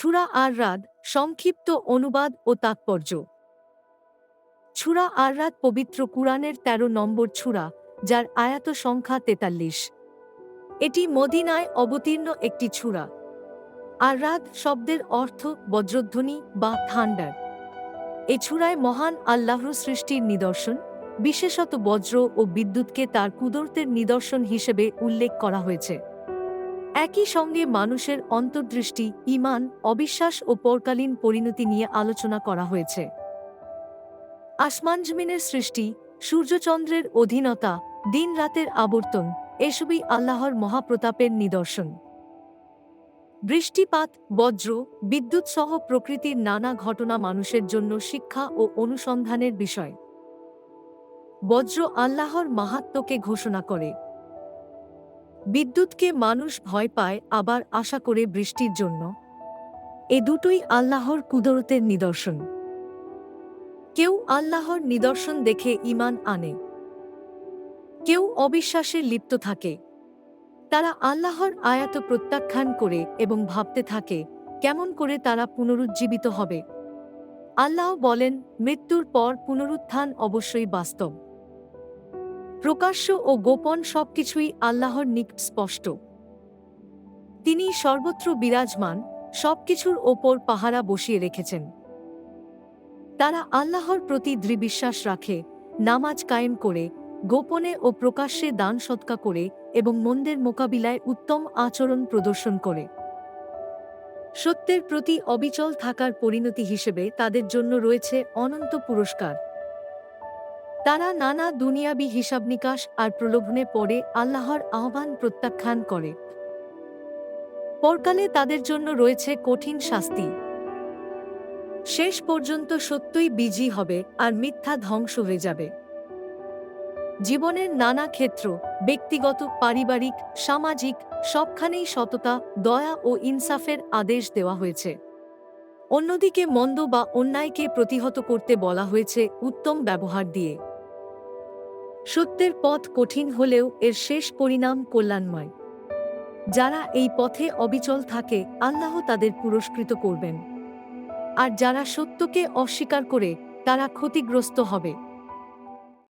ছুরা আর Ra'ad সংক্ষিপ্ত অনুবাদ ও তাৎপর্য। ছুরা আর রাত পবিত্র কুরআনের ১৩ নম্বর ছুরা, যার আয়াত সংখ্যা তেতাল্লিশ। এটি মদিনায় অবতীর্ণ একটি ছুরা। আর রাত শব্দের অর্থ বজ্রধ্বনি বা থান্ডার। এ ছুরায় মহান আল্লাহর সৃষ্টির নিদর্শন, বিশেষত বজ্র ও বিদ্যুৎকে তার কুদরতের নিদর্শন হিসেবে উল্লেখ করা হয়েছে। একই সঙ্গে মানুষের অন্তর্দৃষ্টি ইমান অবিশ্বাস ও পরকালীন পরিণতি নিয়ে আলোচনা করা হয়েছে। আসমানজমিনের সৃষ্টি, সূর্যচন্দ্রের অধীনতা দিন রাতের আবর্তন, এসবই আল্লাহর মহাপ্রতাপের নিদর্শন। বৃষ্টিপাত, বজ্র, বিদ্যুৎ সহ প্রকৃতির নানা ঘটনা মানুষের জন্য শিক্ষা ও অনুসন্ধানের বিষয়। বজ্র আল্লাহর মাহাত্ম্যকে ঘোষণা করে। বিদ্যুৎকে মানুষ ভয় পায় আবার আশা করে বৃষ্টির জন্য। এ দুটোই আল্লাহর কুদরতের নিদর্শন। কেউ আল্লাহর নিদর্শন দেখে ইমান আনে। কেউ অবিশ্বাসে লিপ্ত থাকে। তারা আল্লাহর আয়াত প্রত্যাখ্যান করে এবং ভাবতে থাকে, কেমন করে তারা পুনরুজ্জীবিত হবে। আল্লাহ বলেন, মৃত্যুর পর পুনরুত্থান অবশ্যই বাস্তব। প্রকাশ্য ও গোপন সবকিছুই আল্লাহর নিকট স্পষ্ট। তিনি সর্বত্র বিরাজমান, সবকিছুর ওপর পাহারা বসিয়ে রেখেছেন। তারা আল্লাহর প্রতি দৃঢ়বিশ্বাস রাখে, নামাজ কায়েম করে, গোপনে ও প্রকাশ্যে দান সৎকা করে এবং মন্দের মোকাবিলায় উত্তম আচরণ প্রদর্শন করে। সত্যের প্রতি অবিচল থাকার পরিণতি হিসেবে তাদের জন্য রয়েছে অনন্ত পুরস্কার। তারা নানা দুনিয়াবি হিসাব নিকাশ আর প্রলোভনে পড়ে আল্লাহর আহ্বান প্রত্যাখ্যান করে। পরকালে তাদের জন্য রয়েছে কঠিন শাস্তি। শেষ পর্যন্ত সত্যই বিজি হবে আর মিথ্যা ধ্বংস হয়ে যাবে। জীবনের নানা ক্ষেত্র, ব্যক্তিগত, পারিবারিক, সামাজিক, সবখানেই সততা, দয়া ও ইনসাফের আদেশ দেওয়া হয়েছে। অন্যদিকে মন্দ বা অন্যায়কে প্রতিহত করতে বলা হয়েছে উত্তম ব্যবহার দিয়ে। সত্যের পথ কঠিন হলেও এর শেষ পরিণাম কল্যাণময়। যারা এই পথে অবিচল থাকে, আল্লাহ তাদের পুরস্কৃত করবেন। আর যারা সত্যকে অস্বীকার করে, তারা ক্ষতিগ্রস্ত হবে।